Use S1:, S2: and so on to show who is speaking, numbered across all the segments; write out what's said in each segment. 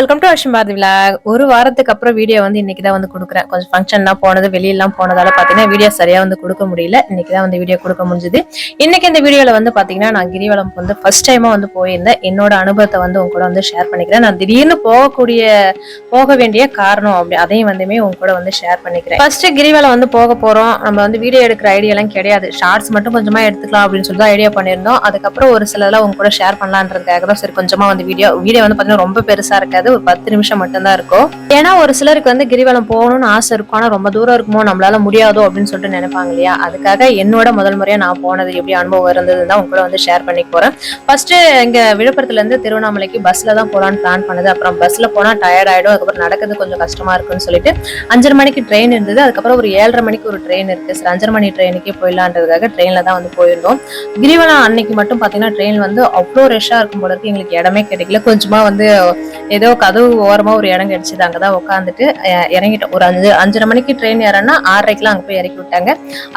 S1: Welcome to அஷ்யம் Bharathi vlog ஒரு வாரத்துக்கு அப்புறம் வீடியோ வந்து இன்னைக்கு தான் வந்து கொடுக்குறேன். கொஞ்சம் ஃபங்க்ஷன்லாம் போனது வெளியெல்லாம் போனதால பார்த்தீங்கன்னா வீடியோ சரியாக வந்து கொடுக்க முடியல. இன்னைக்கு தான் வந்து வீடியோ கொடுக்க முடிஞ்சுது. இன்னைக்கு இந்த வீடியோவில் வந்து பார்த்தீங்கன்னா நான் கிரிவலம் வந்து ஃபர்ஸ்ட் டைமாக வந்து போயிருந்தேன். என்னோட அனுபவத்தை வந்து உங்க கூட வந்து ஷேர் பண்ணிக்கிறேன். நான் திடீர்னு போகக்கூடிய போக வேண்டிய காரணம் அப்படி அதையும் வந்துமே உங்க கூட வந்து ஷேர் பண்ணிக்கிறேன். ஃபர்ஸ்ட் கிரிவலம் வந்து போக போகிறோம் நம்ம வந்து வீடியோ எடுக்கிற ஐடியாலாம் கிடையாது. ஷார்ட்ஸ் மட்டும் கொஞ்சமாக எடுத்துக்கலாம் அப்படின்னு சொல்லி தான் ஐடியா பண்ணியிருந்தோம். அதுக்கப்புறம் ஒரு சிலதெல்லாம் உங்க கூட ஷேர் பண்ணலான்றதுக்காக தான் சரி கொஞ்சமாக வந்து வீடியோ வீடியோ வந்து பார்த்தீங்கன்னா ரொம்ப பெருசாக இருக்காது. ஒரு பத்து நிமிஷம் மட்டும்தான் இருக்கும். ஏன்னா ஒரு சிலருக்கு வந்து கிரிவலம் போகணும்னு ஆசை இருக்கும். ஆனா ரொம்ப தூரம் இருக்குமோ நம்மளால முடியாதோ அப்படின்னு சொல்லிட்டு நினைப்பாங்க இல்லையா? அதுக்காக என்னோட முதல் முறையா நான் போனது எப்படி அனுபவம் இருந்தது தான் உங்க வந்து ஷேர் பண்ணி போறேன். ஃபர்ஸ்ட் இங்க விழுப்புரத்துல இருந்து திருவண்ணாமலைக்கு பஸ்ல தான் போலான்னு பிளான் பண்ணது. அப்புறம் பஸ்ல போனா டயர்ட் ஆயிடும். அதுக்கப்புறம் நடக்கிறது கொஞ்சம் கஷ்டமா இருக்குன்னு சொல்லிட்டு அஞ்சரை மணிக்கு ட்ரெயின் இருந்தது. அதுக்கப்புறம் ஒரு ஏழரை மணிக்கு ஒரு ட்ரெயின் இருக்கு. சரி அஞ்சரை மணி ட்ரெயினுக்கே போயிடலான்றதுக்காக ட்ரெயின்ல தான் வந்து போயிருந்தோம். கிரிவலம் அன்னைக்கு மட்டும் பாத்தீங்கன்னா ட்ரெயின் வந்து அவ்வளோ ரஷ்ஷா இருக்கும் போல இருக்கு. எங்களுக்கு இடமே கிடைக்கல. கொஞ்சமா வந்து ஏதோ கதவு ஓரமா ஒரு இடம் கிடைச்சது. அங்கதான் உட்காந்துட்டு இறங்கிட்டோம். ஒரு அஞ்சு அஞ்சரை மணிக்கு ட்ரெயின் ஏறனா ஆறரைக்கெலாம் அங்க போய் இறக்கி விட்டாங்க.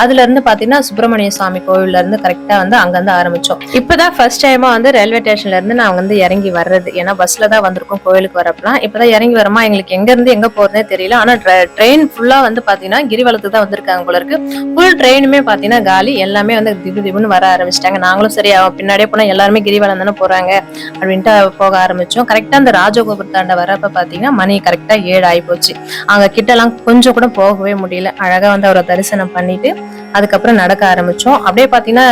S1: அதுல இருந்து பாத்தீங்கன்னா சுப்பிரமணிய சுவாமி கோவில்ல இருந்து கரெக்டா வந்து அங்கேருந்து ஆரம்பித்தோம் ஆரம்பிச்சோம். இப்பதான் ஃபர்ஸ்ட் டைமா வந்து ரயில்வே ஸ்டேஷன்ல இருந்து நான் வந்து இறங்கி வர்றது. ஏன்னா பஸ்ல தான் வந்திருக்கோம் கோவிலுக்கு வரப்பலாம் இப்பதான் இறங்கி வரமா எங்களுக்கு எங்க இருந்து எங்க போறதே தெரியல. ஆனா ட்ரெயின் ஃபுல்லா வந்து பாத்தீங்கன்னா கிரிவலத்துக்கு தான் வந்திருக்காங்க போல இருக்கு. ஃபுல் ட்ரெயினுமே பாத்தீங்கன்னா காலி. எல்லாமே வந்து திபு திபுன்னு வர ஆரம்பிச்சிட்டாங்க. நாங்களும் சரி பின்னாடியே போனா எல்லாருமே கிரிவலம் தானே போறாங்க அப்படின்ட்டு போக ஆரம்பிச்சோம். கரெக்டா அந்த ராஜகோபுரத்தாண்ட வரப்ப பார்த்தீங்கன்னா மணி கரெக்டாக ஏழு ஆகி போச்சு அங்கே கிட்டலாம் கொஞ்சம் கூட போகவே முடியல. அழகா வந்து அவரை தரிசனம் பண்ணிட்டு அதுக்கப்புறம் நடக்க ஆரம்பிச்சோம். அப்படியே பார்த்தீங்கன்னா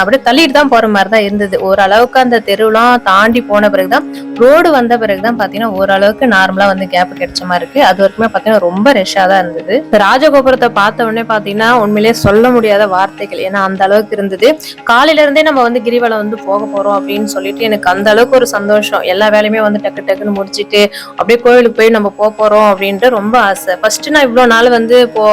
S1: அப்படியே தள்ளிட்டு தான் போற மாதிரி தான் இருந்தது. ஓரளவுக்கு அந்த தெருவெலாம் தாண்டி போன பிறகுதான் ரோடு வந்த பிறகுதான் பாத்தீங்கன்னா ஓரளவுக்கு நார்மலா வந்து கேப் கிடைச்ச மாதிரி இருக்கு. அது வரைக்குமே பாத்தீங்கன்னா ரொம்ப ரெஷ்ஷா தான் இருந்தது. இந்த ராஜகோபுரத்தை பார்த்த உடனே பாத்தீங்கன்னா உண்மையிலேயே சொல்ல முடியாத வார்த்தைகள். ஏன்னா அந்த அளவுக்கு இருந்தது. காலையில இருந்தே நம்ம வந்து கிரிவலம் வந்து போக போறோம் அப்படின்னு சொல்லிட்டு எனக்கு அந்த அளவுக்கு ஒரு சந்தோஷம். எல்லா வேலையுமே வந்து டக்கு டக்குன்னு முடிச்சிட்டு அப்படியே கோயிலுக்கு போய் நம்ம போக போறோம் அப்படின்ட்டு ரொம்ப ஆசை. ஃபர்ஸ்ட் நான் இவ்வளவு நாள் வந்து போ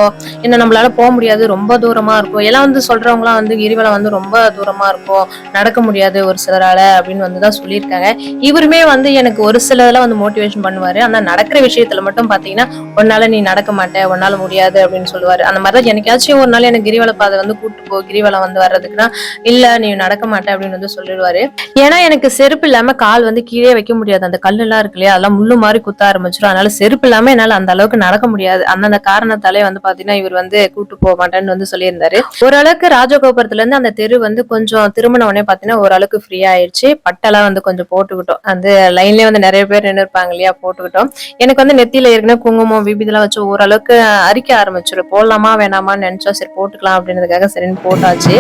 S1: என்ன நம்மளால போக முடியாது. ரொம்ப தூரமா இருக்கும். எல்லாம் வந்து சொல்றவங்களாம் வந்து கிரிவலம் வந்து ரொம்ப தூரமா இருக்கும். நடக்க முடியாது ஒரு சிலரால அப்படின்னு வந்து தான் சொல்லியிருக்காங்க. இவருமே வந்து எனக்கு ஒரு சிலதெல்லாம் வந்து மோட்டிவேஷன் பண்ணுவாரு. ஆனா நடக்கிற விஷயத்துல மட்டும் பாத்தீங்கன்னா உன்னால நீ நடக்க மாட்ட உன்னால முடியாது அப்படின்னு சொல்லுவாரு. அந்த மாதிரி தான் எனக்காச்சும் ஒரு நாள் எனக்கு கிரிவல பாதை வந்து கூட்டு போ கிரிவலம் வந்து வர்றதுக்குன்னா இல்ல நீ நடக்க மாட்ட அப்படின்னு வந்து சொல்லிடுவாரு. ஏன்னா எனக்கு செருப்பு இல்லாம கால் வந்து கீழே வைக்க முடியாது. அந்த கல் எல்லாம் இருக்கு இல்லையா அதெல்லாம் முள்ளு மாதிரி குத்த ஆரம்பிச்சிடும் அதனால செருப்பு இல்லாம என்னால அந்த அளவுக்கு நடக்க முடியாது. அந்தந்த காரணத்தாலே வந்து பாத்தீங்கன்னா இவர் வந்து கூட்டு போக மாட்டேன்னு வந்து சொல்லியிருந்தாரு. ஓரளவுக்கு ராஜகோபுரத்துல இருந்து அந்த தெரு வந்து கொஞ்சம் திருமண உடனே பாத்தீங்கன்னா ஓரளவுக்கு ஃப்ரீ ஆயிடுச்சு பட்டெல்லாம் வந்து கொஞ்சம் போட்டுக்கிட்டோம். அந்த லைன்லயே வந்து நிறைய பேர் நின்று இருப்பாங்க இல்லையா? போட்டுக்கிட்டோம். எனக்கு வந்து நெத்தியில ஏற்கனவே குங்குமம் விபிதெல்லாம் வச்சு ஓரளவுக்கு அரிக்க ஆரம்பிச்சிடும் போடலாமா வேணாமான்னு நினைச்சோம். சரி போட்டுக்கலாம் அப்படின்றதுக்காக சரின்னு போட்டாச்சு.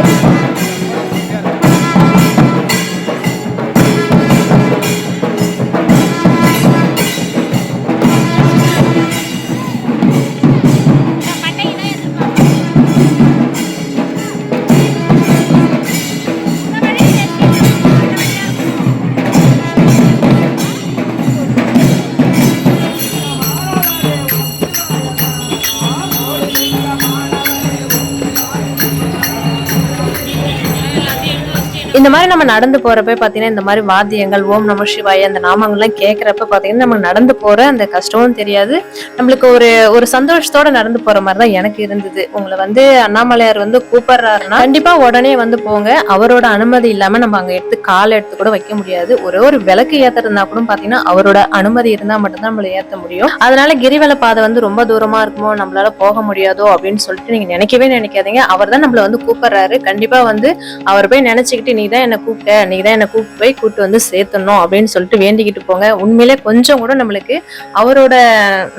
S1: இந்த மாதிரி நம்ம நடந்து போறப்ப பாத்தீங்கன்னா இந்த மாதிரி வாத்தியங்கள் ஓம் நம சிவாய அந்த நாமங்கள்லாம் கேட்கறப்ப பாத்தீங்கன்னா நம்ம நடந்து போற அந்த கஷ்டமும் தெரியாது. நம்மளுக்கு ஒரு ஒரு சந்தோஷத்தோட நடந்து போற மாதிரி தான் எனக்கு இருந்தது. உங்களை வந்து அண்ணாமலையார் வந்து கூப்பிடுறாருன்னா கண்டிப்பா உடனே வந்து போங்க. அவரோட அனுமதி இல்லாம நம்ம அங்க எடுத்து காலை எடுத்து கூட வைக்க முடியாது. ஒரே ஒரு விளக்கு ஏத்துறதுனா கூட பாத்தீங்கன்னா அவரோட அனுமதி இருந்தா மட்டும்தான் நம்மள ஏத்த முடியும். அதனால கிரிவல பாதை வந்து ரொம்ப தூரமா இருக்குமோ நம்மளால போக முடியாதோ அப்படின்னு சொல்லிட்டு நீங்க நினைக்கவே நினைக்காதீங்க. அவர் தான் நம்மள வந்து கூப்பிடுறாரு. கண்டிப்பா வந்து அவர் போய் நினைச்சுக்கிட்டு நீ தான் என்னை கூப்பிட்ட. தான் என்ன கூப்பிட்டு போய் கூப்பிட்டு வந்து சேர்த்தணும் அப்படின்னு சொல்லிட்டு வேண்டிக்கிட்டு போங்க. உண்மையிலே கொஞ்சம் கூட நம்மளுக்கு அவரோட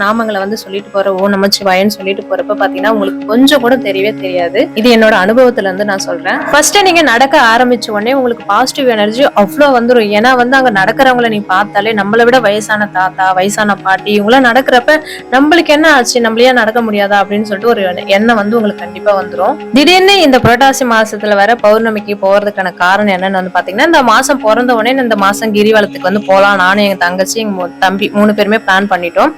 S1: நாமங்களை வந்து சொல்லிட்டு போற ஓ நமச்சிவாயன்னு சொல்லிட்டு போறப்ப பாத்தீங்கன்னா உங்களுக்கு கொஞ்சம் கூட தெரியவே தெரியாது. இது என்னோட அனுபவத்துல இருந்து நான் சொல்றேன். ஃபர்ஸ்ட் நீங்க நடக்க ஆரம்பிச்ச உடனே உங்களுக்கு பாசிட்டிவ் எனர்ஜி அவ்வளோ வந்துடும் ஏன்னா வந்து அங்க நடக்கிறவங்கள நீ பார்த்தாலே நம்மளை விட வயசான தாத்தா வயசான பாட்டி இவங்களாம் நடக்கிறப்ப நம்மளுக்கு என்ன ஆச்சு? நம்மளையே நடக்க முடியாதா? அப்படின்னு சொல்லிட்டு ஒரு எண்ணம் வந்து உங்களுக்கு கண்டிப்பா வந்துடும் திடீர்னு இந்த புரட்டாசி மாசத்துல வர பௌர்ணமிக்கு போறதுக்கான காரணம் என்னன்னு வந்து பாத்தீங்கன்னா இந்த மாசம் பிறந்த உடனே இந்த மாசம் கிரிவலத்துக்கு வந்து போகலாம் நானும் எங்க தங்கச்சி எங்க தம்பி மூணு பேருமே பிளான் பண்ணிட்டோம்.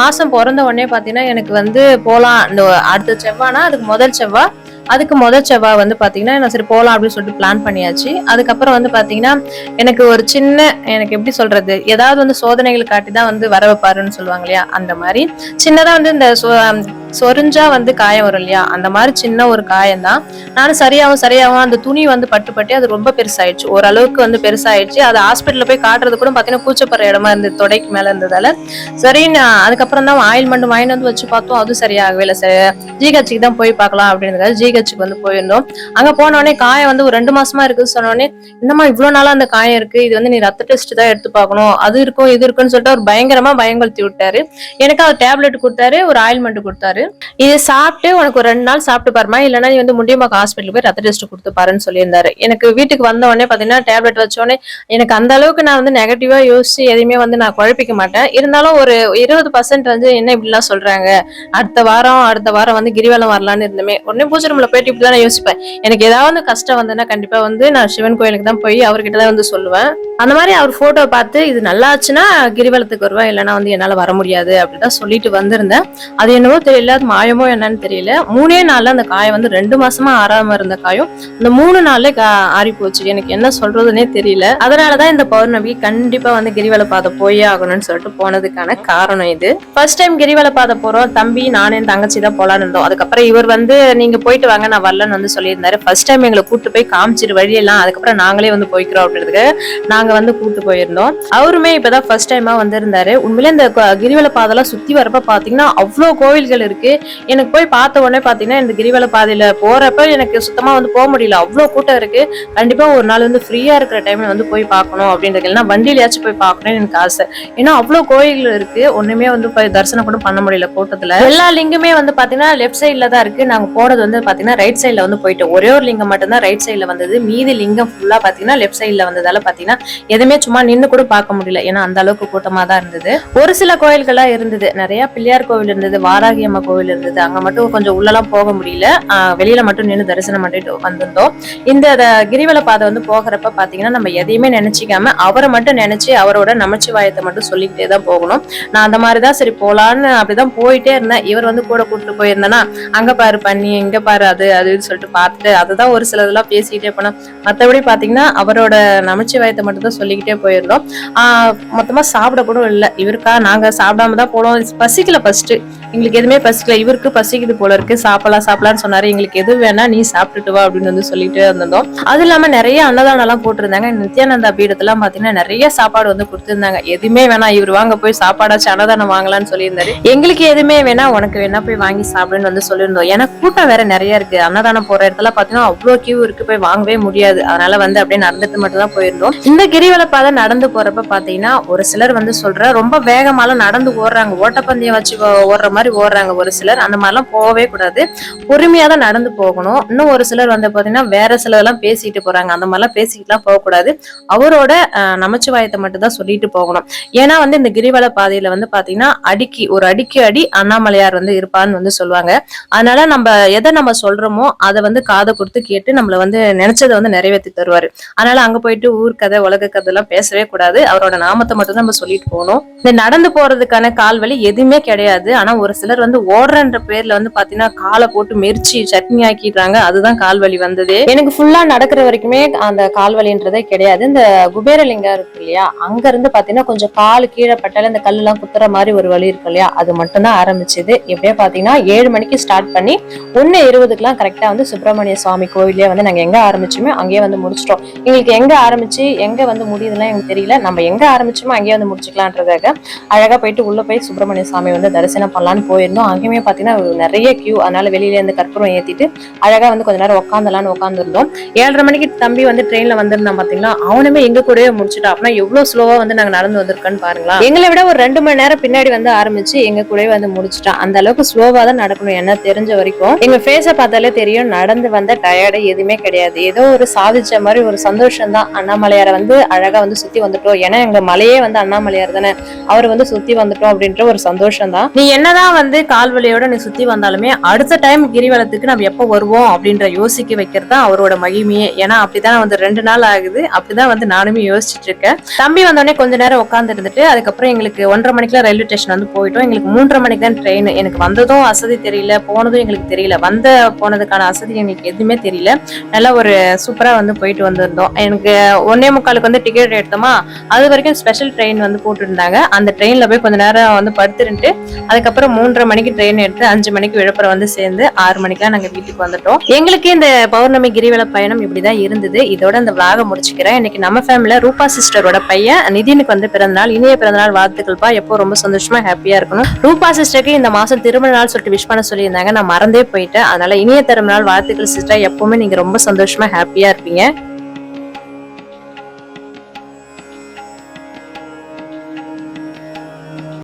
S1: மாசம் பிறந்த உடனே பாத்தீங்கன்னா எனக்கு வந்து போகலாம் இந்த அடுத்த செவ்வானா அதுக்கு முதல் செவ்வாய் அதுக்கு முதல் செவ்வாய் வந்து பாத்தீங்கன்னா நான் சரி போலாம் அப்படின்னு சொல்லிட்டு பிளான் பண்ணியாச்சு. அதுக்கப்புறம் வந்து பாத்தீங்கன்னா எனக்கு ஒரு சின்ன எனக்கு எப்படி சொல்றது ஏதாவது வந்து சோதனைகள் காட்டி தான் வந்து வர வைப்பாருன்னு சொல்லுவாங்க இல்லையா? அந்த மாதிரி. சின்னதா வந்து இந்த சொ- சொரிஞ்சா வந்து காயம் வரும் இல்லையா? அந்த மாதிரி சின்ன ஒரு காயம் தான் நானும் சரியாகவும் சரியாகவும் அந்த துணி வந்து பட்டு பட்டு அது ரொம்ப பெருசாயிடுச்சு. ஓரளவுக்கு வந்து பெருசாயிடுச்சு. அது ஹாஸ்பிட்டல்ல போய் காட்டுறது கூட பாத்தீங்கன்னா கூச்சப்படுற இடமா இருந்தது தொடைக்கு மேல இருந்ததால. சரி நான் அதுக்கப்புறம் தான் ஆயில் மண்டு வாங்கிட்டு வந்து வச்சு பார்த்தோம். அதுவும் சரியாகவே இல்லை சரி. ஜிஹெச்சுக்கு தான் போய் பார்க்கலாம் அப்படின்றதுக்காக ஜிஹெச்சுக்கு வந்து போயிருந்தோம் அங்க போன உடனே காயம் வந்து ஒரு ரெண்டு மாசமா இருக்குன்னு சொன்னோடனே என்னம்மா இவ்வளவு நாளா அந்த காயம் இருக்கு? இது வந்து நீ ரத்த டெஸ்ட் தான் எடுத்து பார்க்கணும். அது இருக்கும் இது இருக்குன்னு சொல்லிட்டு அவர் பயங்கரமா பயங்கொழுத்தி விட்டாரு. எனக்கு அவர் டேப்லெட் கொடுத்தாரு ஒரு ஆயில்மெண்ட் கொடுத்தாரு. இதை சாப்பிட்டு உனக்கு ஒரு ரெண்டு நாள் சாப்பிட்டு பாருமா இல்லைன்னா நீ வந்து முடியமாக்கு ஹாஸ்பிட்டல் போய் ரத்த டெஸ்ட் கொடுத்து பாருன்னு சொல்லியிருந்தாரு. எனக்கு வீட்டுக்கு வந்த உடனே பாத்தீங்கன்னா டேப்லெட் வச்சோடனே எனக்கு அந்த அளவுக்கு நான் வந்து நெகட்டிவா யோசிச்சு எதையுமே வந்து நான் குழப்பிக்க மாட்டேன். இருந்தாலும் ஒரு இருபது பர்சன்ட் வந்து என்ன இப்படிலாம் சொல்றாங்க? அடுத்த வாரம் அடுத்த வாரம் வந்து கிரிவலம் வரலான்னு இருந்தமே. உடனே பூஜை ரூம்ல போயிட்டு இப்படி தான் நான் யோசிப்பேன். எனக்கு ஏதாவது கஷ்டம் வந்ததுன்னா கண்டிப்பா வந்து நான் சிவன் கோயிலுக்கு தான் போய் அவர்கிட்ட தான் வந்து சொல்லுவேன். அந்த மாதிரி அவர் போட்டோ பார்த்து இது நல்லா ஆச்சுன்னா கிரிவலத்துக்கு வருவேன் இல்லைன்னா வந்து என்னால வர முடியாது அப்படிதான் சொல்லிட்டு வந்திருந்தேன். அது என்னவோ தெரியல அது மாயமோ என்னன்னு தெரியல. மூணே நாள்ல அந்த காயம் வந்து ரெண்டு மாசமா ஆறாம இருந்த காயம் இந்த மூணு நாள்ல கா- ஆறி போச்சு. எனக்கு என்ன சொல்றதுன்னே தெரியல. அதனாலதான் இந்த பௌர்ணமி கண்டிப்பா வந்து கிரிவல பாதை போயே ஆகணும்னு சொல்லிட்டு போனதுக்கான காரணம் இது. ஃபர்ஸ்ட் டைம் கிரிவல பாதை போறோம். தம்பி நானும் என் தங்கச்சி தான் போலான்னு இருந்தோம். அதுக்கப்புறம் இவர் வந்து நீங்க போயிட்டு வாங்க நான் வரலன்னு வந்து சொல்லியிருந்தாரு. ஃபர்ஸ்ட் டைம் எங்களை கூட்டு போய் காமிச்சிட்டு வழியெல்லாம் அதுக்கப்புறம் நாங்களே வந்து போய்க்கிறோம் அப்படின்றதுக்கு நாங்க வந்து கூட்டு போயிருந்தோம். அவருமே இப்பதான் ஃபர்ஸ்ட் டைமா வந்திருந்தாரு. உண்மையிலே இந்த கிரிவல பாதைலாம் சுத்தி வரப்ப பாத்தீங்கன்னா அவ்வளோ கோவில்கள் இருக்கு. எனக்கு போய் பார்த்த உடனே பாத்தீங்கன்னா இந்த கிரிவல பாதையில போறப்ப எனக்கு சுத்தமா வந்து போக முடியல. அவ்வளோ கூட்டம் இருக்கு. கண்டிப்பா ஒரு நாள் வந்து ஃப்ரீயா இருக்கிற டைம்ல வந்து போய் பார்க்கணும் அப்படின்றது இல்லைன்னா வண்டியிலயாச்சும் போய் பார்க்கணும்னு எனக்கு ஆசை. ஏன்னா அவ்வளோ கோயில்கள் இருக்கு. ஒண்ணுமே வந்து போய் தரிசனம் கூட பண்ண முடியல கூட்டத்துல. எல்லா லிங்குமே வந்து பாத்தீங்கன்னா லெஃப்ட் சைட்ல தான் இருக்கு. நாங்க போனது வந்து பாத்தீங்கன்னா ரைட் சைட்ல வந்து போயிட்டு ஒரே ஒரு லிங்கம் மட்டும் தான் ரைட் சைட்ல வந்தது. மீதி லிங்கம் ஃபுல்லா பாத்தீங்கன்னா லெஃப்ட் சைட்ல வந்ததால பாத்தீங்கன்னா எதுவுமே சும்மா நின்று கூட பார்க்க முடியல. ஏன்னா அந்த அளவுக்கு கூட்டமா தான் இருந்தது. ஒரு சில கோயில்களா இருந்தது. நிறைய பிள்ளையார் கோவில் இருந்தது வாராகி அம்மா கோவில் இருந்தது. அங்க மட்டும் கொஞ்சம் உள்ளலாம் போக முடியல. வெளியில மட்டும் நின்று தரிசனம் பண்ணிட்டு வந்திருந்தோம். இந்த கிரிவல பாதை வந்து போகிறப்ப பாத்தீங்கன்னா நம்ம எதையுமே நினைச்சிக்காம அவரை மட்டும் நினைச்சு அவரோட நமச்சிவாயத்தை மட்டும் சொல்லிக்கிட்டே தான் போகணும். நான் அந்த மாதிரிதான் சரி போலான்னு அப்படிதான் போயிட்டே இருந்தேன். இவர் வந்து கூட கூட்டிட்டு போயிருந்தேன்னா அங்க பாரு பண்ணி இங்க பாரு அது அதுன்னு சொல்லிட்டு பார்த்துட்டு அதுதான் ஒரு சில இதெல்லாம் பேசிக்கிட்டே போனோம். மத்தபடி பாத்தீங்கன்னா அவரோட நமச்சிவாயத்தை மட்டும் தான் சொல்லிக்கிட்டே போயிருந்தோம். ஆஹ் மொத்தமா சாப்பிட கூட இல்லை. இவருக்கா நாங்க சாப்பிடாம தான் போனோம். பசிக்கல ஃபர்ஸ்ட் எங்களுக்கு எதுவுமே பசிக்கல. இவருக்கு பசிக்குது போல இருக்கு. சாப்பிடலாம் சாப்பிடலாம்னு சொன்னாரு. எங்களுக்கு எது வேணா நீ சாப்பிட்டுட்டு வா அப்படின்னு வந்து சொல்லிட்டு இருந்தோம் அது இல்லாம நிறைய அன்னதானம் எல்லாம் போட்டிருந்தாங்க. நித்யானந்தா பீடத்துல பாத்தீங்கன்னா நிறைய சாப்பாடு வந்து கொடுத்திருந்தாங்க. எதுவுமே வேணா இவர் வாங்க போய் சாப்பாடாச்சும் அன்னதானம் வாங்கலாம்னு சொல்லியிருந்தாரு. எங்களுக்கு எதுவுமே வேணா உனக்கு வேணா போய் வாங்கி சாப்பிடுன்னு வந்து சொல்லியிருந்தோம். ஏன்னா கூட்டம் வேற நிறைய இருக்கு. அன்னதானம் போற இடத்துல பாத்தீங்கன்னா அவ்வளோ கியூ இருக்கு. போய் வாங்கவே முடியாது. அதனால வந்து அப்படியே நடந்துட்டு மட்டும் தான் போயிருந்தோம். இந்த கிரிவல பாதை நடந்து போறப்ப பாத்தீங்கன்னா ஒரு சிலர் வந்து சொல்ற ரொம்ப வேகமாலாம் நடந்து ஓடுறாங்க. ஓட்டப்பந்தயம் வச்சு ஓடுற மாதிரி ஓடுறாங்க ஒரு சிலர். அந்த மாதிரிலாம் போகவே கூடாது. பொறுமையாக தான் நடந்து போகணும். இன்னும் ஒரு சிலர் வந்து பாத்தீங்கன்னா வேற சிலர்லாம் பேசிட்டு போறாங்க. அந்த மாதிரிலாம் பேசிக்கிட்டுலாம் போகக்கூடாது அவரோட நமச்சிவாயத்தை மட்டும் தான் சொல்லிட்டு போகணும். ஏன்னா வந்து இந்த கிரிவல பாதையில வந்து பார்த்தீங்கன்னா அடிக்கி ஒரு அடிக்கு அடி அண்ணாமலையார் வந்து இருப்பான்னு வந்து சொல்லுவாங்க. அதனால நம்ம எதை நம்ம சொல்றோமோ அதை வந்து காதை கொடுத்து கேட்டு நம்மள வந்து நினைச்சதை வந்து நிறைவேற்றி தருவாரு. அதனால அங்க போயிட்டு ஊர் கதை உலக கதை எல்லாம் பேசவே கூடாது. அவரோட நாமத்தை மட்டும் தான் நம்ம சொல்லிட்டு போகணும். இந்த நடந்து போறதுக்கான கால் வலி எதுவுமே கிடையாது. ஆனா ஒரு சிலர் வந்து ஓடுறன்ற பேர்ல வந்து பாத்தீங்கன்னா காலை போட்டு மெரிச்சு சட்னி ஆக்கிடுறாங்க. அதுதான் கால் வலி வந்தது. எனக்கு ஃபுல்லா நடக்கிற வரைக்குமே அந்த கால் வலின்றதே கிடையாது. இந்த குபேரலிங்கம் இருக்கு இல்லையா? அங்க இருந்து பாத்தீங்கன்னா கொஞ்சம் கால் கீழே பட்டால இந்த கல்லெல்லாம் குத்துற மாதிரி ஒரு வலி இருக்கு இல்லையா? அது மட்டும் தான் ஆரம்பிச்சது. எப்படியே பாத்தீங்கன்னா ஏழு மணிக்கு ஸ்டார்ட் பண்ணி ஒன்னு இருபதுக்குலாம் கரெக்டா வந்து சுப்பிரமணிய சுவாமி கோவிலே வந்து நாங்க எங்க ஆரம்பிச்சோமோ அங்கேயே வந்து முடிச்சிட்டோம். எங்களுக்கு எங்க ஆரம்பிச்சு எங்க வந்து முடியுதுலாம் எனக்கு தெரியல. நம்ம எங்க ஆரம்பிச்சோமோ அங்கேயே வந்து முடிச்சுக்கலான்றதாக அழகா போயிட்டு உள்ள போய் சுப்பிரமணிய சுவாமி வந்து தரிசனம் பண்ணலாம்னு போகலான்னு போயிருந்தோம் அங்கேயுமே பார்த்தீங்கன்னா நிறைய கியூ அதனால வெளியிலேருந்து கற்பூரம் ஏத்திட்டு அழகா வந்து கொஞ்ச நேரம் உட்காந்துலான்னு உட்காந்துருந்தோம் ஏழரை மணிக்கு தம்பி வந்து ட்ரெயின்ல வந்திருந்தான் பார்த்தீங்களா? அவனுமே எங்க கூடவே முடிச்சுட்டா அப்படின்னா எவ்வளவு ஸ்லோவா வந்து நாங்க நடந்து வந்திருக்கோன்னு பாருங்களா எங்களை விட ஒரு ரெண்டு மணி நேரம் பின்னாடி வந்து ஆரம்பிச்சு எங்க கூடவே வந்து முடிச்சுட்டான். அந்த அளவுக்கு ஸ்லோவா தான் நடக்கணும் என்ன தெரிஞ்ச வரைக்கும். எங்க ஃபேஸை பார்த்தாலே தெரியும் நடந்து வந்த டயர்டு எதுவுமே கிடையாது. ஏதோ ஒரு சாதிச்ச மாதிரி ஒரு சந்தோஷம் தான் அண்ணாமலையாரை வந்து அழகா வந்து சுத்தி வந்துட்டோம். ஏன்னா எங்க மலையே வந்து அண்ணாமலையார் தானே. அவர் வந்து சுத்தி வந்துட்டோம் அப்படின்ற ஒரு சந்தோஷம் தான். நீ என்னதான் வந்து கால்வலியோட நீ சுத்தி வந்தாலுமே அடுத்த டைம் கிரிவலத்துக்கு நம்ம எப்போ வருவோம் அப்படின்ற யோசிக்க வைக்கிறது தான் அவரோட மகிமையே. ஏன்னா அப்படிதான் வந்து ரெண்டு நாள் ஆகுது. அப்படிதான் வந்து நானுமே யோசிச்சுட்டு இருக்கேன். தம்பி வந்தோடனே கொஞ்ச நேரம் உட்காந்து இருந்துட்டு அதுக்கப்புறம் எங்களுக்கு ஒன்றரை மணிக்குலாம் ரயில்வே ஸ்டேஷன் வந்து போயிட்டோம். எங்களுக்கு மூன்றரை மணிக்கு தான் ட்ரெயின் எனக்கு வந்ததும் அசதி தெரியல போனதும் எங்களுக்கு தெரியல. வந்த போனதுக்கான வசதி எங்களுக்கு எதுவுமே தெரியல. நல்லா ஒரு சூப்பரா வந்து போயிட்டு வந்திருந்தோம். எனக்கு ஒன்னே முக்காலுக்கு வந்து டிக்கெட் எடுத்தோமா அது வரைக்கும் ஸ்பெஷல் ட்ரெயின் வந்து போட்டுருந்தாங்க. அந்த ட்ரெயின்ல போய் கொஞ்ச நேரம் வந்து படுத்துருந்துட்டு அதுக்கப்புறம் மூன்றரை மணிக்கு ட்ரெயின் எடுத்து அஞ்சு மணிக்கு விழுப்புரம் வந்து சேர்ந்து ஆறு மணிக்கெல்லாம் நாங்கள் வீட்டுக்கு வந்துட்டோம். எங்களுக்கு இந்த பௌர்ணமி கிரிவல பயணம் இப்படிதான் இருந்தது. இதோட இந்த விளாக முடிச்சுக்கிறேன். இன்னைக்கு நம்ம ஃபேமிலியில ரூபா சிஸ்டரோட பையன் நிதினுக்கு வந்து பிறந்தநாள் இனிய பிறந்தநாள் வாழ்த்துக்கள்ப்பா. எப்போ ரொம்ப சந்தோஷமா ஹாப்பியா இருக்கணும். ரூபா சிஸ்டருக்கு இந்த மாசம் திருமண நாள் சொல்லிட்டு விஷ் பண்ண சொல்லியிருந்தாங்க. நான் மறந்தே போயிட்டேன். அதனால இனிய திருமண நாள் வாழ்த்துக்கள் சிஸ்டர் எப்பவுமே நீங்க ரொம்ப சந்தோஷமா ஹாப்பியா இருப்பீங்க.